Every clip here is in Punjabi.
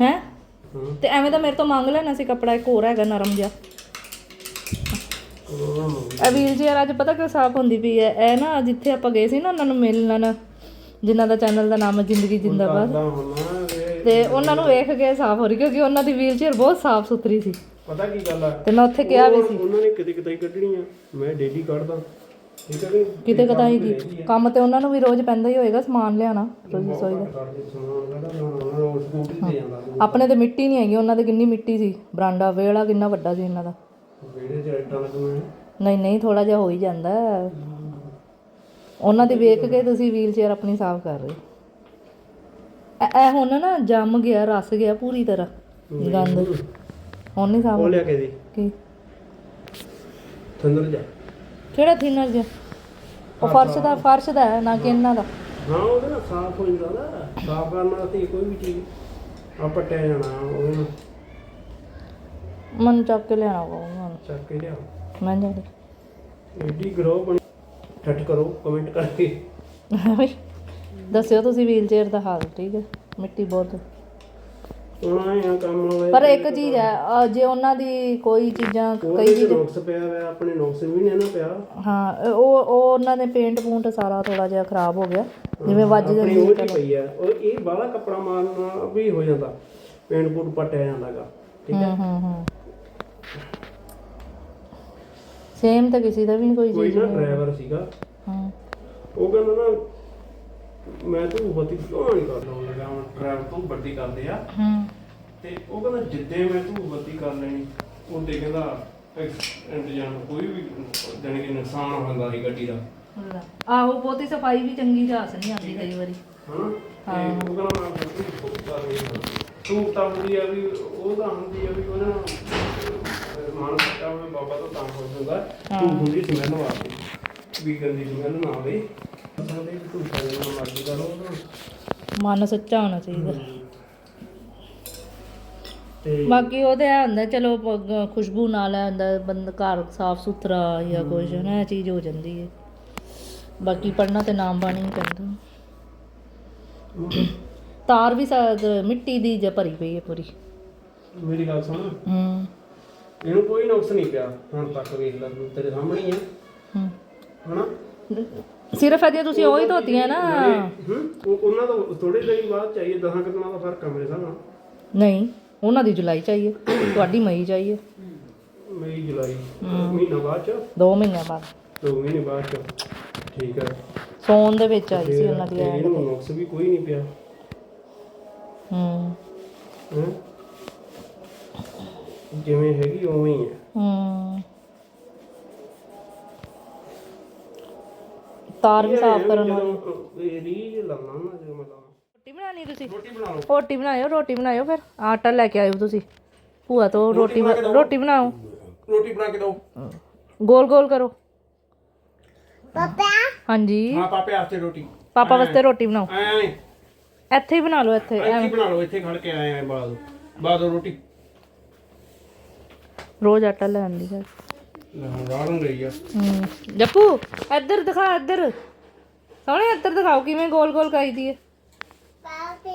ਹੈ? ਤੇ ਐਵੇਂ ਤਾਂ ਮੇਰੇ ਤੋਂ ਮੰਗ ਲੈਣਾ ਸੀ ਕੱਪੜਾ ਇੱਕ ਹੋਰ ਹੈਗਾ ਨਰਮ ਜਿਹਾ। ਇਹ ਵੀਲ ਚੇਅਰ ਅੱਜ ਪਤਾ ਕਿ ਸਾਫ਼ ਹੁੰਦੀ ਪਈ ਹੈ? ਇਹ ਨਾ ਜਿੱਥੇ ਆਪਾਂ ਗਏ ਸੀ ਨਾ ਉਹਨਾਂ ਨੂੰ ਮਿਲਣ ਜਿਨ੍ਹਾਂ ਦਾ ਚੈਨਲ ਦਾ ਨਾਮ ਹੈ ਜ਼ਿੰਦਗੀ ਜਿੰਦਾਬਾਦ। ਤੇ ਉਹਨਾਂ ਨੂੰ ਵੇਖ ਕੇ ਸਾਫ਼ ਹੋ ਰਹੀ ਕਿਉਂਕਿ ਉਹਨਾਂ ਦੀ ਵੀਲ ਚੇਅਰ ਬਹੁਤ ਸਾਫ਼ ਸੁਥਰੀ ਸੀ। ਪਤਾ ਕੀ ਗੱਲ ਆ? ਤੇ ਮੈਂ ਉੱਥੇ ਕਿਹਾ ਵੀ ਸੀ। ਉਹਨਾਂ ਨੇ ਕਿਤੇ ਕਿਤੇ ਕੱਢਣੀ ਆ ਮੈਂ ਡੇਲੀ ਕੱਢਦਾ। ਠੀਕ ਹੈ ਕਿ ਕਿਤੇ ਕਦਾਈ ਕੀ। ਕੰਮ ਤੇ ਉਹਨਾਂ ਨੂੰ ਵੀ ਰੋਜ਼ ਪੈਂਦਾ ਹੀ ਹੋਏਗਾ ਸਮਾਨ ਲਿਆਣਾ ਰੋਜ਼ ਰਸੋਈ ਦਾ। ਆਪਣੇ ਤੇ ਮਿੱਟੀ ਨਹੀਂ ਹੈਗੀ ਉਹਨਾਂ ਦੇ ਕਿੰਨੀ ਮਿੱਟੀ ਸੀ। ਬਰਾਂਡਾ ਵੇੜਾ ਕਿੰਨਾ ਵੱਡਾ ਸੀ ਇਹਨਾਂ ਦਾ। ਨਹੀਂ ਨਹੀਂ ਥੋੜਾ ਜਿਹਾ ਹੋ ਹੀ ਜਾਂਦਾ। ਹੈ। ਉਹਨਾਂ ਦੀ ਵੇਖ ਕੇ ਤੁਸੀਂ ਵੀਲ ਚੇਅਰ ਆਪਣੀ ਸਾਫ਼ ਕਰ ਰਹੇ ਇਹ ਹੁਣ ਨਾ ਜੰਮ ਗਿਆ ਰਸ ਗਿਆ ਪੂਰੀ ਤਰ੍ਹਾਂ ਗੰਦ। ਹੁਣ ਨਹੀਂ ਸਾਫ਼ ਉਹ ਲਿਆ ਕੇ ਦੇ। ਕੀ? ਥੰਦਰ ਜਾ। ਕਿਹੜਾ ਥਿਨਰ ਜਿਹਾ ਉਹ ਫਰਸ਼ ਦਾ ਫਰਸ਼ ਦਾ ਹੈ ਨਾ ਕਿ ਇਹਨਾਂ ਦਾ। ਹਾਂ ਉਹਦੇ ਨਾਲ ਸਾਫ਼ ਹੋ ਜਾਂਦਾ ਨਾ। ਸਾਫ਼ ਕਰਨ ਵਾਸਤੇ ਕੋਈ ਵੀ ਚੀਜ਼ ਆ ਪੱਟਿਆ ਜਾਣਾ ਉਹਦੇ ਨਾਲ। ਮਨ ਚੱਕ ਕੇ ਲਿਆਣਾ ਪਊਗਾ ਚੱਕ ਕੇ ਲਿਆ ਮੈਂ ਜਾ ਏਡੀ ਗਰੋ ਬਣੀ। ਠੱਠ ਕਰੋ ਕਮੈਂਟ ਕਰਕੇ। ਦੱਸਿਓ ਤੁਸੀਂ ਵੀਲ ਚੇਅਰ ਦਾ ਹਾਲ ਠੀਕ ਹੈ? ਮਿੱਟੀ ਬਹੁਤ ਹੁਣ ਆਏ ਆ ਕੰਮ ਹੋਵੇ ਪਰ ਇੱਕ ਚੀਜ਼ ਹੈ ਅਹ ਜੇ ਉਹਨਾਂ ਦੀ ਕੋਈ ਚੀਜ਼ਾਂ ਕਈ ਚ ਨੁਕਸ ਪਿਆ ਹੋਇਆ ਆਪਣੇ ਨੁਕਸ ਵੀ ਨਹੀਂ ਨਾ ਪਿਆ। ਹਾਂ ਅਹ ਉਹ ਉਹ ਉਹਨਾਂ ਦੇ ਪੇਂਟ ਪੂੰਟ ਸਾਰਾ ਥੋੜਾ ਜਿਹਾ ਖਰਾਬ ਹੋ ਗਿਆ। ਜਿਵੇਂ ਵੱਜ ਆਪਣੀ ਜਾਂਦੀ ਉਹ ਜੀ ਪਈ ਆ ਉਹ ਇਹ ਬਾਹਲਾ ਕੱਪੜਾ ਮਾਰਨ ਨਾਲ ਵੀ ਹੋ ਜਾਂਦਾ। ਪੇਂਟ ਪੂਟ ਪਟਿਆ ਜਾਂਦਾਗਾ ਠੀਕ ਹੈ? ਹੂੰ ਹੂੰ ਹੂੰ। ਸੇਮ ਤਾਂ ਕਿਸੇ ਦਾ ਵੀ ਨਹੀਂ ਕੋਈ ਕੋਈ ਚੀਜ਼ ਨਾ ਡਰਾਈਵਰ ਸੀਗਾ। ਹਾਂ। ਉਹ ਕਹਿੰਦਾ ਨਾ ਮੈਂ ਤੂੰ ਬੱਤੀ ਕਿਉਂ ਨਹੀਂ ਕਰਦਾ? ਉਹ ਲਗਾ ਹੁਣ ਡਰਾਈਵਰ ਤੋਂ ਵੱਡੀ ਕਰਦੇ ਆ। ਹੂੰ। ਤੇ ਉਹ ਕਹਿੰਦਾ ਜਿੱਦੇ ਮੈਂ ਤੂੰ ਬੱਤੀ ਕਰ ਲੈਣੀ ਉਹਦੇ ਕਹਿੰਦਾ ਜਾਂ ਕੋਈ ਵੀ ਜਾਣੀ ਕਿ ਨੁਕਸਾਨ ਹੁੰਦਾ ਸੀ ਗੱਡੀ ਦਾ। ਆਹੋ ਬਹੁਤੀ ਸਫ਼ਾਈ ਵੀ ਚੰਗੀ ਜਾਸ ਨਹੀਂ ਆਉਂਦੀ ਕਈ ਵਾਰੀ। ਹਾਂ ਤੇ ਉਹ ਕਹਿੰਦਾ ਮੈਂ ਬੱਤੀ ਫੁੱਕ ਕਰ ਲਈ ਤੂੰ ਤਾਂ ਹੁੰਦੀ ਆ ਵੀ ਉਹ ਤਾਂ ਹੁੰਦੀ ਆ ਵੀ ਉਹਨਾਂ ਮਨ ਸੱਚਾ ਹੋਵੇ ਬਾਬਾ ਤੋਂ ਤਾਂ ਹੋ ਜਾਂਦਾ ਤੂੰ ਹੁੰਦੀ ਸਮੈਲ ਆਵੇ ਵੀ ਗੰਦੀ ਸਮੈਲ ਨਾ ਆਵੇ ਸਾਡੇ ਵੀ ਤੂੰ ਸਾਰੇ ਨਾਲ ਮਰਜ਼ੀ ਕਰੋ ਉਹਨੂੰ। ਮਨ ਸੱਚਾ ਹੋਣਾ ਚਾਹੀਦਾ। ਤੇ ਬਾਕੀ ਉਹਦੇ ਆ ਹੁੰਦਾ ਚਲੋ ਪ- ਖੁਸ਼ਬੂ ਨਾਲ ਹੁੰਦਾ ਬੰਦ ਘਰ ਸਾਫ਼ ਸੁਥਰਾ ਜਾਂ ਕੁਝ ਨਾ ਇਹ ਚੀਜ਼ ਹੋ ਜਾਂਦੀ ਹੈ ਬਾਕੀ ਪੜਨਾ ਤੇ ਨਾਮ ਬਾਣੀ ਨਹੀਂ ਪੈਂਦਾ। ਤਾਰ ਵੀ ਸਾ- ਮਿੱਟੀ ਦੀ ਜ ਭਰੀ ਪਈ ਹੈ ਪੂਰੀ। ਮੇਰੀ ਗੱਲ ਸੁਣ। ਹੂੰ। ਇਹਨੂੰ ਕੋਈ ਨੁਕਸ ਨਹੀਂ ਪਿਆ ਹੁਣ ਤੱਕ ਵੇਖ ਲੈ ਤੂੰ ਤੇਰੇ ਸਾਹਮਣੇ ਹੀ ਆ। ਹੂੰ। ਹਨਾ? ਸਿਰਫ ਅਜੇ ਤੁਸੀਂ ਉਹੀ ਧੋਤੀਆਂ ਨਾ। ਹੂੰ ਉਹ- ਉਹਨਾਂ ਦਾ ਥੋੜੇ ਦਿਨ ਬਾਅਦ ਚਾਹੀਏ 10 ਕਿੰਨਾ ਦਾ ਫ਼ਰਕ ਆ ਮੇਰੇ ਹਿਸਾਬ ਨਾਲ। ਨਹੀਂ। ਉਹਨਾਂ ਦੀ ਜੁਲਾਈ ਚਾਹੀਏ ਤੁਹਾਡੀ ਮਈ ਚਾਹੀਏ ਮਈ ਜੁਲਾਈ ਮਹੀਨਾ ਬਾਅਦ ਚ? 2 ਮਹੀਨਿਆਂ ਬਾਅਦ। ਦੋ ਮਹੀਨੇ ਬਾਅਦ ਚ। ਠੀਕ ਹੈ ਸੌਣ ਦੇ ਵਿੱਚ ਆਈ ਸੀ ਉਹਨਾਂ ਦੀ ਤੇ ਐਡ। ਇਹਨੂੰ ਨੁਕਸ ਵੀ ਕੋਈ ਨਹੀਂ ਪਿਆ। ਹੂੰ। ਹੈ? ਜਿਵੇਂ ਹੈਗੀ ਉਵੇਂ ਹੀ ਹੈ ਹੂੰ। ਤਾਰ ਵੀ ਸਾਫ਼ ਕਰਨ ਵਾਲੀ। ਜਦੋਂ ਇਹ ਰੀਜ ਲਾਉਣਾ ਨਾ ਜਦੋਂ ਮੈਂ ਲਾਉਣਾ ਰੋਟੀ ਬਣਾਣੀ ਤੁਸੀਂ? ਰੋਟੀ ਬਣਾ ਲਓ। ਰੋਟੀ ਬਣਾਇਓ ਰੋਟੀ ਬਣਾਇਓ ਫਿਰ। ਆਟਾ ਲੈ ਕੇ ਆਇਓ ਤੁਸੀਂ। ਭੂਆ ਤੋਂ ਰੋਟੀ ਬ- ਰੋਟੀ ਬਣਾਓ। ਰੋਟੀ ਬਣਾ ਕੇ ਦਿਓ। ਗੋਲ ਗੋਲ ਕਰੋ। ਪਾਪਾ? ਹਾਂਜੀ। ਹਾਂ ਪਾਪੇ ਆਸਤੇ ਰੋਟੀ। ਪਾਪਾ ਵਾਸਤੇ ਰੋਟੀ ਬਣਾਓ। ਐ। ਐ ਇੱਥੇ ਹੀ ਬਣਾ ਲਓ ਇੱਥੇ। ਇੱਥੇ ਬਣਾ ਲਓ ਇੱਥੇ ਖੜ ਕੇ ਆਏ ਆ ਬਾਦ ਬਾਦ ਰੋਟੀ। ਰੋਜ਼ ਆਟਾ ਲੈ ਆਂਦੀ ਹੈ। ਰਾੜਨ ਗਈ ਆ। ਹੂੰ। ਜੱਪੂ ਇੱਧਰ ਦਿਖਾ ਇੱਧਰ। ਸੋਹਣੇ ਇੱਧਰ ਦਿਖਾਓ ਕਿਵੇਂ ਗੋਲ ਗੋਲ ਕਰੀਦੀ ਹੈ।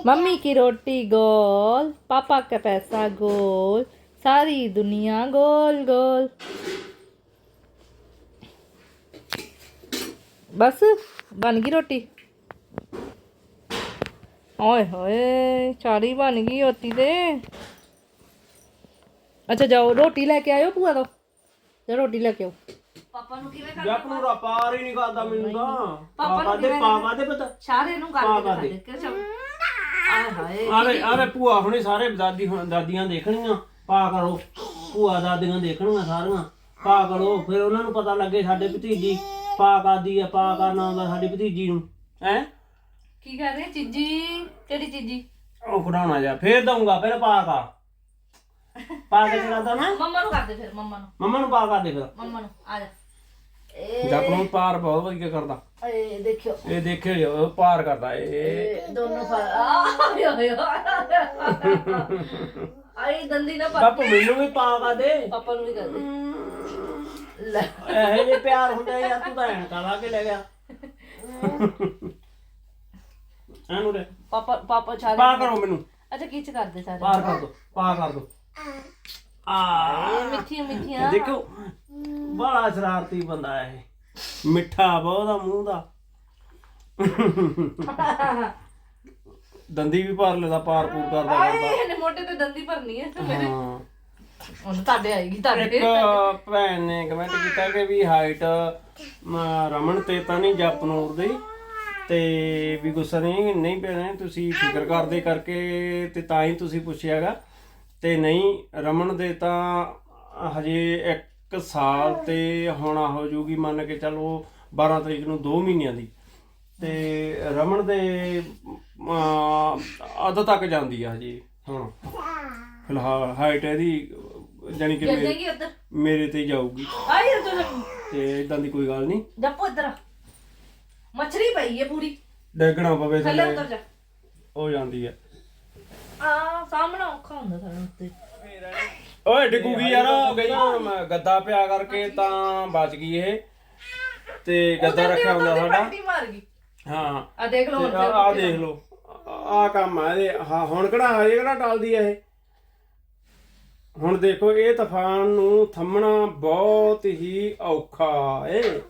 मम्मी की रोटी गोल पापा का पैसा गोल सारी दुनिया गोल गोल बस बन गई रोटी ਓਏ ਹੋਏ ਚਾਰੀ ਬਣ ਗਈ ਹੋਤੀ ਤੇ। ਅੱਛਾ ਜਾਓ ਰੋਟੀ ਲੈ ਕੇ ਆਇਓ ਭੂਆ ਤੋਂ। ਜਾ ਰੋਟੀ ਲੈ ਕੇ ਆਓ। ਪਾਪਾ ਨੂੰ ਕਿਵੇਂ ਕਰਦੇ ਜੱਪ ਨੂੰ ਰਾਪਾਰ ਹੀ ਨਹੀਂ ਕਰਦਾ ਮੈਨੂੰ ਤਾਂ। ਪਾਪਾ ਦੇ ਪਾਪਾ ਦੇ ਪਤਾ। ਸਾਰੇ ਨੂੰ ਕਰਦੇ ਕਰਦੇ ਕਿ ਆਏ ਹਾਏ ਆਵੇ ਭੂਆ ਹੁਣੇ ਸਾਰੇ ਦਾਦੀ ਹੁਣ ਦਾਦੀਆਂ ਦੇਖਣੀਆਂ ਪਾ ਕਰੋ ਭੂਆ ਦਾਦੀਆਂ ਦੇਖਣੀਆਂ ਸਾਰੀਆਂ ਪਾ ਕਰੋ ਫਿਰ ਉਹਨਾਂ ਨੂੰ ਪਤਾ ਲੱਗੇ ਸਾਡੇ ਭਤੀਜੀ ਪਾ ਕਰਦੀ ਆ ਪਾ ਕਰਨਾ ਆਉਂਦਾ ਸਾਡੀ ਭਤੀਜੀ ਨੂੰ ਹੈ? ਕੀ ਕਰ ਰਹੇ? ਚੀਜੀ ਕਿਹੜੀ ਚੀਜੀ? ਉਹ ਖੜਾਉਣਾ ਜਾ ਫੇਰ ਦਊਂਗਾ ਫਿਰ ਪਾ ਕਰ ਪਾ ਕੇ ਚਲਾਦਾ ਨਾ? ਮੰਮਾ ਨੂੰ ਕਰ ਦੇ ਫਿਰ ਮੰਮਾ ਨੂੰ। ਮੰਮਾ ਨੂੰ ਪਾ ਕਰ ਦੇ ਫਿਰ। ਮੰਮਾ ਨੂੰ ਆ ਜਾ। ਜੱਪ ਨੂੰ ਪਾਰ ਬਹੁਤ ਵਧੀਆ ਕਰਦਾ। ਏ ਦੇਖਿਓ। ਇਹ ਦੇਖਿਓ ਜੀ, ਉਹ ਪਾਰ ਕਰਦਾ। ਇਹ ਇਹ ਦੋਨੋਂ ਫਰ ਆਇਓ ਆਇਓ ਆਈ ਦੰਦੀ ਨਾ ਪਾ ਬਾਪੂ ਮੈਨੂੰ ਵੀ ਪਾ ਕਰ ਦੇ। ਪਾਪਾ ਨੂੰ ਵੀ ਕਰ ਦੇ। ਲੈ। ਇਹੋ ਜਿਹੇ ਪਿਆਰ ਹੁੰਦੇ ਯਾਰ ਤੂੰ ਤਾਂ ਐਨਕਾਂ ਲਾ ਕੇ ਲੈ ਗਿਆ। ਇਹਨੂੰ ਦੇ ਪਾਪਾ ਪਾਪਾ ਛਾਲੇ ਪਾ ਕਰੋ ਮੈਨੂੰ। ਅੱਛਾ ਕੀਚ ਕਰਦੇ ਸਾਰੇ। ਪਾਰ ਕਰ ਦੋ ਪਾਰ ਕਰ ਦੋ। ਆ। ਮਿੱਠੀਆਂ ਮਿੱਠੀਆਂ। ਦੇਖੋ ਬੜਾ ਸ਼ਰਾਰਤੀ ਬੰਦਾ ਹੈ ਇਹ। ਮਿੱਠਾ ਬਹੁਤ ਆ ਮੂੰਹ ਦਾ। ਦੰਦੀ ਵੀ ਭਰ ਲੈਦਾ ਪਾਰ ਪੂਰ ਕਰਦਾ ਆਏ ਕਰਦਾ ਇਹਨੇ ਮੋਢੇ ਤੇ ਦੰਦੀ ਭਰਨੀ ਹੈ ਮੇਰੇ ਹਾਂ। ਹੁਣ ਤੁਹਾਡੇ ਆਏਗੀ ਤੁਹਾਡੇ ਇੱਕ ਭੈਣ ਨੇ ਕਮੈਂਟ ਕੀਤਾ ਕਿ ਵੀ ਹਾਈਟ ਰਮਨ ਤੇ ਤਾਂ ਨਹੀਂ ਜਪਨੂਰ ਦੀ ਤੇ ਵੀ ਗੁੱਸਾ ਨਹੀਂ ਨਹੀਂ ਪੈਣਾ ਤੁਸੀਂ ਫਿਕਰ ਕਰਦੇ ਕਰਕੇ ਤੇ ਤਾਂ ਹੀ ਤੁਸੀਂ ਪੁੱਛਿਆਗਾ। ਤੇ ਨਹੀਂ ਰਮਨ ਦੇ ਤਾਂ ਹਜੇ 1 ਸਾਲ ਤੇ ਹੋਣਾ ਹੋ ਜੂਗੀ ਮੰਨ ਕੇ ਚੱਲੋ 12 ਤਰੀਕ ਨੂੰ 2 ਮਹੀਨਿਆਂ ਦੀ। ਤੇ ਰਮਨ ਦੇ ਅੱਧ ਤੱਕ ਜਾਂਦੀ ਆ ਹਜੇ ਹੁਣ। ਫਿਲਹਾਲ ਹਾਈਟ ਇਹਦੀ ਜਾਨੀ ਕਿ ਮੇਰੇ- ਜਾਏਗੀ ਉੱਧਰ? ਮੇਰੇ ਤੇ ਹੀ ਜਾਊਗੀ। ਆਈ ਉੱਧਰ ਤੇ ਇਦਾਂ ਦੀ ਕੋਈ ਗੱਲ ਨਹੀਂ। ਜੱਪੋ ਇੱਧਰ ਆ। ਮੱਛਰੀ ਪਈ ਹੈ ਪੂਰੀ। ਡੇਗਣਾ ਪਵੇ ਥੱਲੇ ਥੱਲੇ। ਉੱਤਰ ਜਾ। ਹੋ ਜਾਂਦੀ ਹੈ ਆ ਸਾਹਮਣੇ ਔਖਾ ਹੁੰਦਾ ਸਾਡਾ ਉੱਤੇ। ਓਏ ਡਿੱਗੂਗੀ ਯਾਰ ਹੋ ਗਈ ਨਾ, ਮੈਂ ਗੱਦਾ ਪਿਆ ਕਰਕੇ ਤਾਂ ਬਚ ਗਈ ਇਹ। ਤੇ ਗੱਦਾ ਰੱਖਿਆ ਹੁੰਦਾ ਸਾਡਾ। ਪਲਟੀ ਮਾਰ ਗਈ। ਹਾਂ। ਆ ਦੇਖ ਲਓ ਹੁਣ ਆ ਦੇਖ ਲਓ। ਆ ਕੰਮ ਆ ਇਹਦੇ। ਹਾਂ ਹੁਣ ਕਿਹੜਾ ਹਜੇ ਕਿਹੜਾ ਟਲਦੀ ਆ ਇਹ? ਹੁਣ ਦੇਖੋ ਇਹ ਤੂਫਾਨ ਨੂੰ ਥੰਮਣਾ ਬਹੁਤ ਹੀ ਔਖਾ ਏ।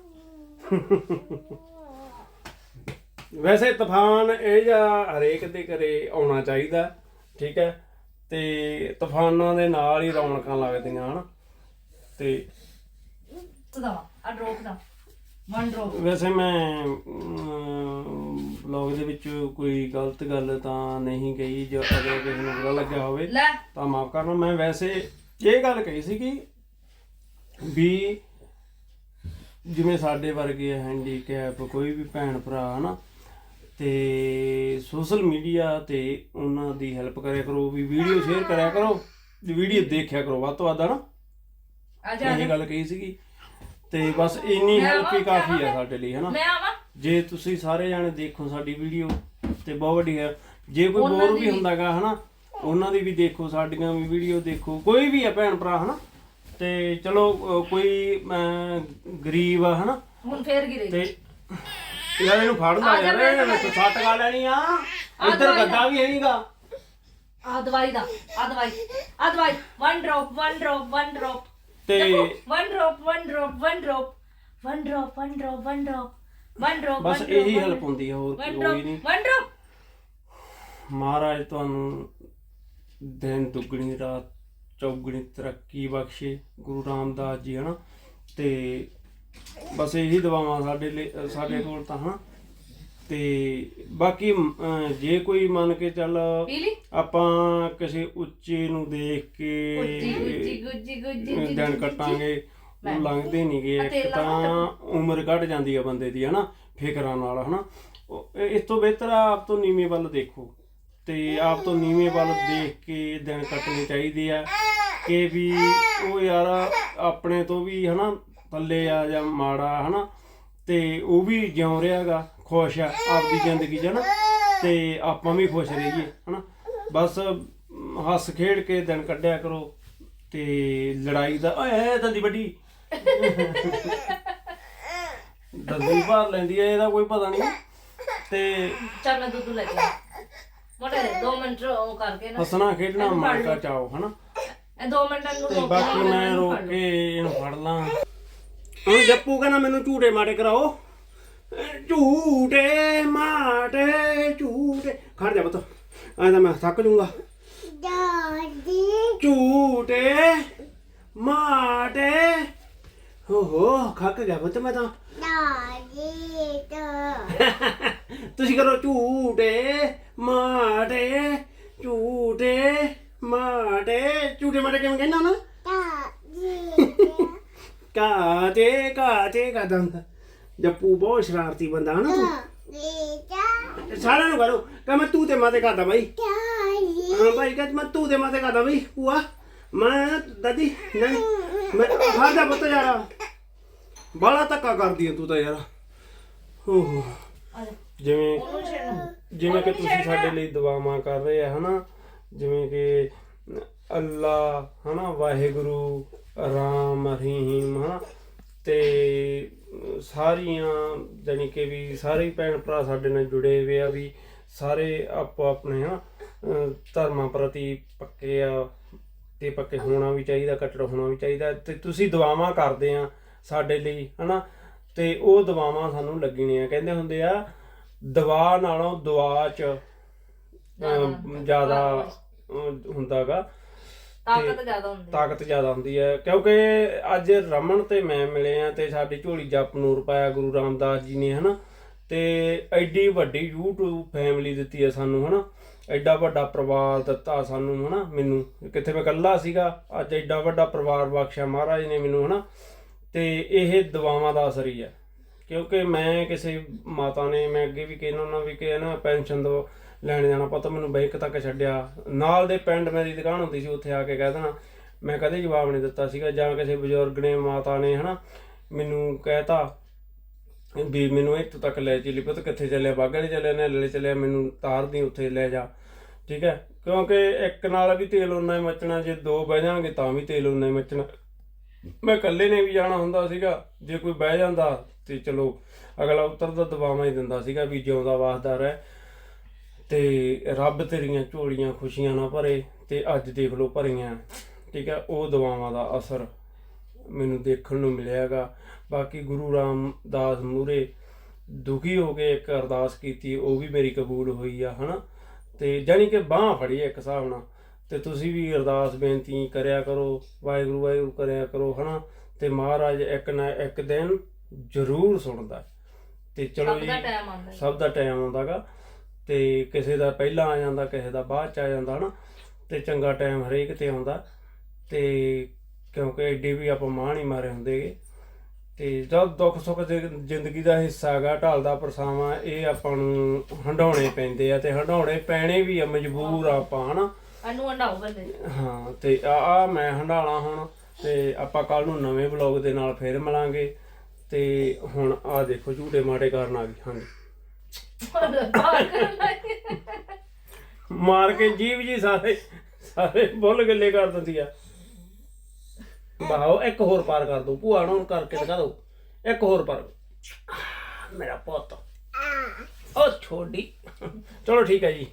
ਵੈਸੇ ਤੂਫਾਨ ਇਹ ਜਾਂ ਹਰੇਕ ਦੇ ਘਰੇ ਆਉਣਾ ਚਾਹੀਦਾ ਠੀਕ ਹੈ? ਤੇ ਤੂਫਾਨਾਂ ਦੇ ਨਾਲ ਹੀ ਰੌਣਕਾਂ ਲੱਗਦੀਆਂ ਹਨ? ਤੇ ਤਦਾ ਆ ਡਰੋਪ ਦਾ ਵਨ ਡਰੋਪ ਵੈਸੇ ਮੈਂ ਬਲੌਗ ਦੇ ਵਿੱਚ ਕੋਈ ਗਲਤ ਗੱਲ ਤਾਂ ਨਹੀਂ ਕਹੀ ਜੋ ਅਗਰ ਕਿਸੇ ਨੂੰ ਬੁਰਾ ਲੱਗਿਆ ਹੋਵੇ ਲੈ। ਤਾਂ ਮਾਫ ਕਰਨਾ। ਮੈਂ ਵੈਸੇ ਇਹ ਗੱਲ ਕਹੀ ਸੀ ਕਿ ਵੀ ਜਿਵੇਂ ਸਾਡੇ ਵਰਗੇ ਹੈਂਡੀਕੈਪ ਕੋਈ ਵੀ ਭੈਣ ਭਰਾ ਹਨਾ ਤੇ ਸੋਸ਼ਲ ਮੀਡੀਆ ਤੇ ਉਹਨਾਂ ਦੀ ਹੈਲਪ ਕਰਿਆ ਕਰੋ ਵੀ ਵੀਡੀਓ ਸ਼ੇਅਰ ਕਰਿਆ ਕਰੋ ਵੀਡੀਓ ਦੇਖਿਆ ਕਰੋ ਵੱਧ ਤੋਂ ਵੱਧ ਆ ਜਾ ਇਹ ਗੱਲ ਕਹੀ ਸੀਗੀ। ਤੇ ਬਸ ਇੰਨੀ ਹੈਲਪ ਹੀ ਕਾਫੀ ਆ ਸਾਡੇ ਲਈ ਹਨਾ? ਮੈਂ ਆਵਾਂ। ਜੇ ਤੁਸੀਂ ਸਾਰੇ ਜਾਣੇ ਦੇਖੋ ਸਾਡੀ ਵੀਡੀਓ ਤੇ ਬਹੁਤ ਵੱਡੀ ਹੈ ਜੇ ਕੋਈ ਬੋਰ ਦੀ ਵੀ। ਹੁੰਦਾਗਾ ਹਨਾ? ਉਹਨਾਂ ਦੀ ਵੀ ਦੇਖੋ ਸਾਡੀਆਂ ਵੀ ਵੀਡੀਓ ਦੇਖੋ। ਕੋਈ ਵੀ ਆ ਭੈਣ ਭਰਾ ਹਨਾ? ਤੇ ਚਲੋ ਕੋਈ ਗਰੀਬ ਆ ਹਨਾ? ਹੁਣ ਫੇਰ ਗਿਰੇ ਤੇ ਯਾਰ ਇਹਨੂੰ ਫੜ ਲਾ ਯਾਰ ਇਹਨੇ ਕੋਈ ਸੱਟ ਗਾ ਲੈਣੀ ਆ। ਇੱਧਰ ਗੱਦਾ ਵੀ ਹੈ ਨਹੀਂਗਾ ਆ ਦਵਾਈ ਦਾ ਆ ਦਵਾਈ ਆ ਦਵਾਈ। One drop one drop one drop ਤੇ one drop one drop one drop one drop one drop one drop one drop ਬਸ ਇਹੀ ਹੈਲਪ ਹੁੰਦੀ ਆ ਹੋਰ ਕੋਈ ਨਹੀਂ। ਵਨ ਡ੍ਰੌਪ ਮਹਾਰਾਜ ਤੁਹਾਨੂੰ ਦਿਨ ਦੁੱਗਣੀ ਰਾਤ ਚੌਗਣੀ ਤਰੱਕੀ ਬਖਸ਼ੇ ਗੁਰੂ ਰਾਮਦਾਸ ਜੀ ਹਨਾ? ਤੇ ਬਸ ਇਹੀ ਦਵਾਵਾਂ ਸਾਡੇ ਲਈ ਸਾਡੇ ਕੋਲ ਤਾਂ ਹਨਾ ਤੇ ਬਾਕੀ ਜੇ ਕੋਈ ਮੰਨ ਕੇ ਚੱਲ ਆਪਾਂ ਕਿਸੇ ਉੱਚੇ ਨੂੰ ਦੇਖ ਕੇ ਗੁੱਜੀ ਗੁੱਜੀ ਦਿਨ ਕੱਟਾਂਗੇ ਉਹ ਲੰਘਦੇ ਨਹੀਂਗੇ ਇੱਕ ਤਾਂ ਉਮਰ ਘਟ ਜਾਂਦੀ ਆ ਬੰਦੇ ਦੀ ਹਨਾ ਫਿਕਰਾਂ ਨਾਲ ਹਨਾ। ਉਹ- ਇਹ- ਇਸ ਤੋਂ ਬਿਹਤਰ ਆ ਆਪ ਤੋਂ ਨੀਵੇਂ ਵੱਲ ਦੇਖੋ। ਤੇ ਆਪ ਤੋਂ ਨੀਵੇਂ ਵੱਲ ਦੇਖ ਕੇ ਦਿਨ ਕੱਟਣੇ ਚਾਹੀਦੇ ਆ। ਕਿ ਵੀ ਉਹ ਯਾਰ ਆਪਣੇ ਤੋਂ ਵੀ ਹਨਾ ਥੱਲੇ ਆ ਜਾਂ ਮਾੜਾ ਹਨਾ? ਤੇ ਉਹ ਵੀ ਜਿਉਂ ਰਿਹਾਗਾ ਖੁਸ਼ ਆ ਆਪਦੀ ਜ਼ਿੰਦਗੀ 'ਚ ਹਨਾ? ਤੇ ਆਪਾਂ ਵੀ ਖੁਸ਼ ਰਹੀਏ ਹਨਾ? ਬਸ ਹੱਸ ਖੇਡ ਕੇ ਦਿਨ ਕੱਢਿਆ ਕਰੋ ਤੇ ਲੜਾਈ ਦਾ ਓਏ ਦੰਦੀ ਵੱਡੀ। ਦੰਦੀ ਭਾਰ ਲੈਂਦੀ ਐ ਇਹਦਾ ਕੋਈ ਪਤਾ ਨਹੀਂ। ਤੇ ਚੱਲ ਮੈਂ ਦੁੱਧ ਲੈ ਕੇ ਆਈ। ਮੋਟੇ 2 ਮਿੰਟ ਉਹ ਕਰਕੇ ਨਾ। ਹੱਸਣਾ ਖੇਡਣਾ ਮਨ ਕਾ ਚਾਓ ਹਨਾ? ਇਹ 2 ਮਿੰਟ ਨੂੰ ਬਾਕੀ ਮੈਂ ਰੋਕ। ਕੇ ਇਹਨੂੰ ਫੜ ਲਾਂ। ਹੁਣ ਜੱਪੂ ਕਹਿੰਦਾ ਮੈਨੂੰ ਝੂਟੇ ਮਾਟੇ ਕਰਾਓ। ਝੂਟੇ ਮਾਟੇ ਝੂਟੇ। ਖੜ ਜਾ ਬਤ ਐਂ ਤਾਂ ਮੈਂ ਥੱਕ ਜਾਊਂਗਾ। ਝੂਟੇ ਮਾਟੇ। ਹੋ ਹੋ ਖੱਕ ਗਿਆ ਬਤ ਮੈਂ ਤਾਂ। ਤੁਸੀਂ ਕਰੋ ਝੂਟੇ ਮਾਟੇ ਝੂਟੇ ਮਾਟੇ। ਝੂਟੇ ਮਾਟੇ ਕਿਵੇਂ ਕਹਿੰਦਾ ਨਾ ਕਾਤੇ ਕਾਤੇ ਕਹਦਾ ਹੁੰਦਾ? ਜੱਪੂ ਬਹੁਤ ਸ਼ਰਾਰਤੀ ਬੰਦਾ ਹਨਾ ਤੂੰ। ਸਾਰਿਆਂ ਨੂੰ ਕਰੋ ਕਹ ਮੈਂ ਤੂੰ ਤੇ ਮਾਤੇ ਕਰਦਾ ਬਾਈ। ਹਾਂ ਭਾਈ ਕਹ ਮੈਂ ਤੂੰ ਤੇ ਮਾਤੇ ਕਰਦਾ ਬਾਈ ਪੂਆ ਮੈਂ, ਦਾਦੀ, ਨਹੀਂ, ਮੈਂ ਖਾ ਜਾ ਪੁੱਤ ਯਾਰ। ਬਾਲਾ ਧੱਕਾ ਕਰਦੀ ਹੈ ਤੂੰ ਤਾਂ ਯਾਰ। ਹੋ। ਜਿਵੇਂ ਜਿਵੇਂ ਕਿ ਤੁਸੀਂ ਸਾਡੇ ਲਈ ਦੁਆਵਾਂ ਕਰ ਰਹੇ ਆ ਹਨਾ। ਜਿਵੇਂ ਕਿ ਅੱਲਾ, ਹਨਾ, ਵਾਹਿਗੁਰੂ ਰਾਮ ਰਹੀਮ ਤੇ ਸਾਰੀਆਂ ਜਾਣੀ ਕਿ ਵੀ ਸਾਰੇ ਭੈਣ ਭਰਾ ਸਾਡੇ ਨਾਲ ਜੁੜੇ ਹੋਏ ਆ ਵੀ ਸਾਰੇ ਆਪੋ ਆਪਣੇ ਅਹ ਧਰਮਾਂ ਪ੍ਰਤੀ ਪੱਕੇ ਆ ਤੇ ਪੱਕੇ ਹੋਣਾ ਵੀ ਚਾਹੀਦਾ ਕੱਟੜ ਹੋਣਾ ਵੀ ਚਾਹੀਦਾ ਤੇ ਤੁਸੀਂ ਦੁਆਵਾਂ ਕਰਦੇ ਆ ਸਾਡੇ ਲਈ ਹਨਾ? ਤੇ ਉਹ ਦੁਆਵਾਂ ਸਾਨੂੰ ਲੱਗਣੀਆਂ ਕਹਿੰਦੇ ਹੁੰਦੇ ਆ ਦਵਾ ਨਾਲੋਂ ਦੁਆ ਚ ਜ਼ਿਆਦਾ ਹੁੰਦਾਗਾ। ਤਾਕਤ ਜ਼ਿਆਦਾ ਹੁੰਦੀ ਤਾਕਤ ਜ਼ਿਆਦਾ ਹੁੰਦੀ ਹੈ। ਕਿਉਂਕਿ ਅੱਜ ਰਮਨ ਤੇ ਮੈਂ ਮਿਲੇ ਆ ਤੇ ਸਾਡੀ ਝੋਲੀ ਜਪ ਨੂਰ ਪਾਇਆ ਗੁਰੂ ਰਾਮਦਾਸ ਜੀ ਨੇ, ਹਨਾ? ਤੇ ਐਡੀ ਵੱਡੀ YouTube ਫੈਮਿਲੀ ਦਿੱਤੀ ਹੈ ਸਾਨੂੰ, ਹਨਾ? ਐਡਾ ਵੱਡਾ ਪਰਿਵਾਰ ਦਿੱਤਾ ਸਾਨੂੰ, ਹਨਾ? ਮੈਨੂੰ। ਕਿੱਥੇ ਮੈਂ ਇਕੱਲਾ ਸੀਗਾ, ਅੱਜ ਐਡਾ ਵੱਡਾ ਪਰਿਵਾਰ ਬਖਸ਼ਿਆ ਮਹਾਰਾਜ ਨੇ ਮੈਨੂੰ, ਹਨਾ? ਤੇ ਇਹ ਦੁਆਵਾਂ ਦਾ ਅਸਰ ਹੀ ਹੈ। ਕਿਉਂਕਿ ਮੈਂ ਕਿਸੇ ਮਾਤਾ ਨੇ, ਮੈਂ ਅੱਗੇ ਵੀ ਕਹਿਣਾ ਉਹਨਾਂ ਵੀ ਕਿ ਨਾ, ਪੈਨਸ਼ਨ ਦੋ ਲੈਣ ਜਾਣਾ, ਪਤਾ ਮੈਨੂੰ ਬੈਂਕ ਤੱਕ ਛੱਡਿਆ। ਨਾਲ ਦੇ ਪਿੰਡ ਮੇਰੀ ਦੁਕਾਨ ਹੁੰਦੀ ਸੀ, ਉੱਥੇ ਆ ਕੇ ਕਹਿ ਦੇਣਾ। ਮੈਂ ਕਦੇ ਜਵਾਬ ਨਹੀਂ ਦਿੱਤਾ ਸੀਗਾ, ਜਾਂ ਕਿਸੇ ਬਜ਼ੁਰਗ ਨੇ, ਮਾਤਾ ਨੇ, ਹਨਾ, ਮੈਨੂੰ ਕਹਿਤਾ ਵੀ ਮੈਨੂੰ ਇੱਥੋਂ ਤੱਕ ਲੈ ਚਲੀ ਪਤਾ, ਕਿੱਥੇ ਚੱਲਿਆ? ਬਾਗੜ ਚੱਲਿਆ ਨੇ ਲੈ ਚੱਲਿਆ, ਮੈਨੂੰ ਤਾਰ ਦੀ ਉੱਥੇ ਲੈ ਜਾ। ਠੀਕ ਹੈ? ਕਿਉਂਕਿ ਇੱਕ ਨਾਲ ਵੀ ਤੇਲ ਉਨਾ ਹੀ ਮੱਚਣਾ, ਜੇ ਦੋ ਬਹਿ ਜਾਣਗੇ ਤਾਂ ਵੀ ਤੇਲ ਉਨਾ ਹੀ ਮੱਚਣਾ। ਮੈਂ ਇਕੱਲੇ ਨੇ ਵੀ ਜਾਣਾ ਹੁੰਦਾ ਸੀਗਾ, ਜੇ ਕੋਈ ਬਹਿ ਜਾਂਦਾ ਤੇ ਚਲੋ, ਅਗਲਾ ਉੱਤਰ ਦਾ ਦਬਾਵਾਂ ਹੀ ਦਿੰਦਾ ਸੀਗਾ ਵੀ ਜਿਉਂਦਾ ਵਾਸਦਾ ਰਹਿ। ਤੇ ਰੱਬ ਤੇਰੀਆਂ ਝੋਲੀਆਂ ਖੁਸ਼ੀਆਂ ਨਾਲ ਭਰੇ ਤੇ ਅੱਜ ਦੇਖ ਲਓ ਭਰੀਆਂ। ਠੀਕ ਹੈ ਉਹ ਦੁਆਵਾਂ ਦਾ ਅਸਰ ਮੈਨੂੰ ਦੇਖਣ ਨੂੰ ਮਿਲਿਆਗਾ ਬਾਕੀ ਗੁਰੂ ਰਾਮਦਾਸ ਮੂਰੇ ਦੁਖੀ ਹੋ ਕੇ ਇੱਕ ਅਰਦਾਸ ਕੀਤੀ ਉਹ ਵੀ ਮੇਰੀ ਕਬੂਲ ਹੋਈ ਆ ਹਨਾ? ਤੇ ਜਾਨੀ ਕਿ ਬਾਹ ਫੜੀ ਇੱਕ ਹਿਸਾਬ ਨਾਲ। ਤੇ ਤੁਸੀਂ ਵੀ ਅਰਦਾਸ ਬੇਨਤੀ ਕਰਿਆ ਕਰੋ ਵਾਹਿਗੁਰੂ ਵਾਹਿਗੁਰੂ ਕਰਿਆ ਕਰੋ ਹਨਾ? ਤੇ ਮਹਾਰਾਜ ਇੱਕ ਨਾ ਇੱਕ ਦਿਨ ਜ਼ਰੂਰ ਸੁਣਦਾ। ਤੇ ਚਲੋ ਸਭ ਜੀ ਦਾ ਟਾਈਮ ਆਉਂਦਾ। ਸਭ ਦਾ ਟਾਈਮ ਆਉਂਦਾਗਾ ਤੇ ਕਿਸੇ ਦਾ ਪਹਿਲਾਂ ਆ ਜਾਂਦਾ ਕਿਸੇ ਦਾ ਬਾਅਦ ਚ ਆ ਜਾਂਦਾ ਹਨਾ ਤੇ ਚੰਗਾ ਟਾਈਮ ਹਰੇਕ ਤੇ ਆਉਂਦਾ। ਤੇ ਕਿਉਂਕਿ ਐਡੀ ਵੀ ਆਪਾਂ ਮਾਂ ਨਹੀਂ ਮਾਰੇ ਹੁੰਦੇਗੇ ਤੇ ਜਦ ਦੁੱਖ ਸੁੱਖ ਦੇ ਜ਼ਿੰਦਗੀ ਦਾ ਹਿੱਸਾ ਹੈਗਾ ਢਲਦਾ ਪਰਸਾਵਾਂ ਇਹ ਆਪਾਂ ਨੂੰ ਹੰਡਾਉਣੇ ਪੈਂਦੇ ਆ ਤੇ ਹੰਡਾਉਣੇ ਪੈਣੇ ਵੀ ਆ ਮਜਬੂਰ ਆ ਆਪਾਂ ਹਨਾ। ਅਨੂ ਅੰਡਾਓ ਬੰਦੇ ਹਾਂ ਤੇ ਆ ਆ ਮੈਂ ਹੰਡਾਲਾ ਹੁਣ ਤੇ ਆਪਾਂ ਕੱਲ ਨੂੰ ਨਵੇਂ ਵਲੌਗ ਦੇ ਨਾਲ ਫੇਰ ਮਿਲਾਂਗੇ। ਤੇ ਹੁਣ ਆ ਦੇਖੋ ਝੂਟੇ ਮਾਟੇ ਕਰਨ ਆ ਗਈ ਹਾਂਜੀ। ਮਾਰ ਕੇ ਜੀਵ ਜੀ ਸਾਰੇ ਸਾਰੇ ਬੁੱਲ ਗੱਲੇ ਕਰ ਦਿੰਦੀ ਆ। ਬਾਹੋ ਇੱਕ ਹੋਰ ਪਾਰ ਕਰ ਦੋ ਭੂਆ ਨੂੰ ਕਰਕੇ ਦਿਖਾ ਦੋ। ਇੱਕ ਹੋਰ ਪਾਰ। ਮੇਰਾ ਪੁੱਤ। ਉਹ ਛੋਡੀ। ਚਲੋ ਠੀਕ ਹੈ ਜੀ।